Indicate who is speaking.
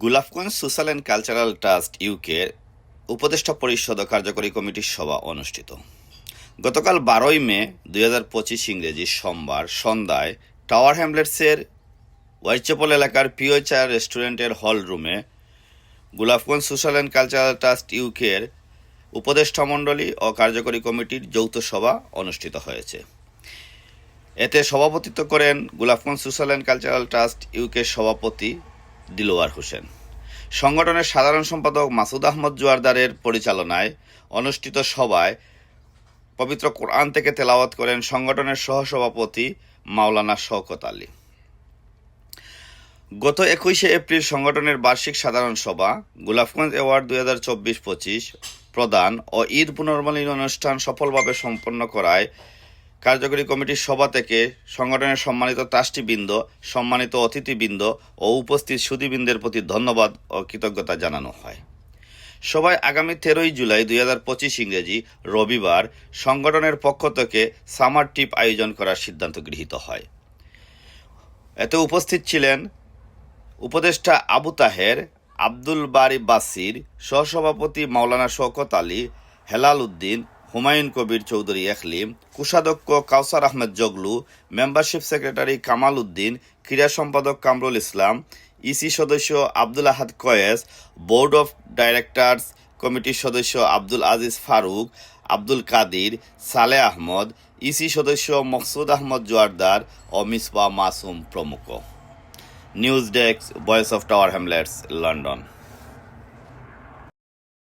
Speaker 1: Golapganj social and cultural trust ইউকের উপদেষ্টা পরিষদ ও কার্যকরী কমিটির সভা অনুষ্ঠিত। গতকাল বারোই মে দুই হাজার পঁচিশ ইংরেজি সোমবার সন্ধ্যায় টাওয়ার হ্যামলেটসের ওয়াইচেপল এলাকার পিও চার রেস্টুরেন্টের হল রুমে Golapganj social and cultural trust ইউকের উপদেষ্টা মণ্ডলী ও কার্যকরী কমিটির যৌথ সভা অনুষ্ঠিত হয়েছে। এতে সভাপতিত্ব করেন Golapganj social and cultural trust ইউকের সভাপতি দিলোয়ার হোসেন। সংগঠনের সাধারণ সম্পাদক মাসুদ আহমদ জোয়ারদারের পরিচালনায় অনুষ্ঠিত সভায় পবিত্র কোরআন থেকে তেলাওয়াত করেন সংগঠনের সহসভাপতি মাওলানা শওকত আলী। গত একুশে এপ্রিল সংগঠনের বার্ষিক সাধারণ সভা, গোলাপগঞ্জ অ্যাওয়ার্ড দুই হাজার চব্বিশ পঁচিশ প্রদান ও ঈদ পুনর্মিলনী অনুষ্ঠান সফলভাবে সম্পন্ন করায় কার্যকরী কমিটির সভা থেকে সংগঠনের সম্মানিত ট্রাস্টিবৃন্দ সম্মানিত অতিথিবৃন্দ ও উপস্থিত সুদীবৃন্দের প্রতি ধন্যবাদ ও কৃতজ্ঞতা জানানো হয়। সবাই আগামী তেরোই জুলাই দুই হাজার পঁচিশ ইংরেজি রবিবার সংগঠনের পক্ষ থেকে সামার ট্রিপ আয়োজন করার সিদ্ধান্ত গৃহীত হয়। এতে উপস্থিত ছিলেন উপদেষ্টা আবু তাহের, আব্দুল বারি বাসির, সহসভাপতি মাওলানা শওকত আলী, হেলাল উদ্দিন হুমায়ুন কবির চৌধুরী এখলিম কোষাধ্যক্ষ কাউসার আহমেদ জগলু, মেম্বারশিপ সেক্রেটারি কামাল উদ্দিন, ক্রীড়া সম্পাদক কামরুল ইসলাম ইসি সদস্য Abdul Ahad Kayes, board of directors কমিটির সদস্য আব্দুল আজিজ ফারুক, আব্দুল কাদির, সালে আহমদ ইসি সদস্য মকসুদ আহমদ জোয়ারদার ও মিসবা মাসুম প্রমুখ। News desk, voice of Tower Hamlets, London.